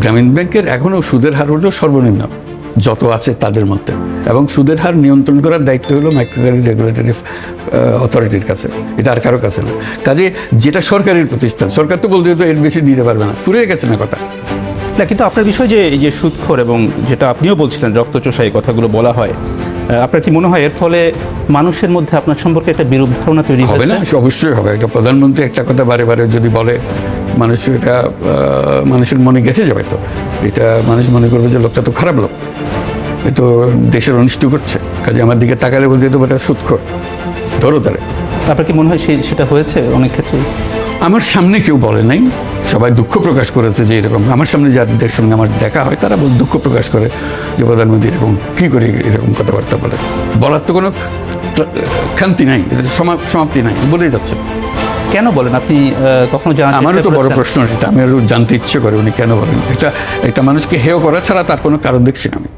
গ্রামীণ ব্যাংকের এখনও সুদের হার হলো সর্বনিম্ন যত আছে তাদের মধ্যে। এবং সুদের হার নিয়ন্ত্রণ করার দায়িত্ব হলো মাইক্রোক্রেডিট রেগুলেটরি অথরিটির কাছে। এটা আর কারও কাছে না। কাজে যেটা সরকারের প্রতিষ্ঠান সরকার তো বলতে তো এর বেশি নিতে পারবে না। পুড়ে গেছে না কথা। না কিন্তু আপনার বিষয় যে এই যে সুদখোর এবং যেটা আপনিও বলছিলেন রক্তচোষা এই কথাগুলো বলা হয় আপনার কি মনে হয় এর ফলে মানুষের মধ্যে আপনার সম্পর্কে একটা বিরূপ ধারণা তৈরি হবে না অবশ্যই হবে। একটা প্রধানমন্ত্রী একটা কথা বারে বারে যদি বলে মানুষ এটা মানুষের মনে গেঁথে যাবে তো। এটা মানুষ মনে করবে যে লোকটা তো খারাপ লোক। এ তো দেশের অনিষ্ট করছে। কাজে আমার দিকে তাকালে বলতে তো এটা সুৎখর। ধরো তারে। আপনার কি মনে হয় সেই সেটা হয়েছে অনেক ক্ষেত্রে? আমার সামনে কেউ বলে নাই। সবাই দুঃখ প্রকাশ করেছে যে এরকম। আমার সামনে যাদের সঙ্গে আমার দেখা হয় তারা বল- দুঃখ প্রকাশ করে যে প্রধানমন্ত্রী এরকম কী করে এরকম কথাবার্তা বলে। বলার তো কোনো খান্তি নাই। এটা সমা- সমাপ্তি নাই। বলেই যাচ্ছে। কেন বলেন? আপনি আহ, কখনো জানেন আমারও তো বড় প্রশ্ন সেটা আমি আরও জানতে ইচ্ছে করে উনি কেন বলেন। এটা একটা মানুষকে হেয় করা ছাড়া তার কোনো কারণ দেখছি না আমি।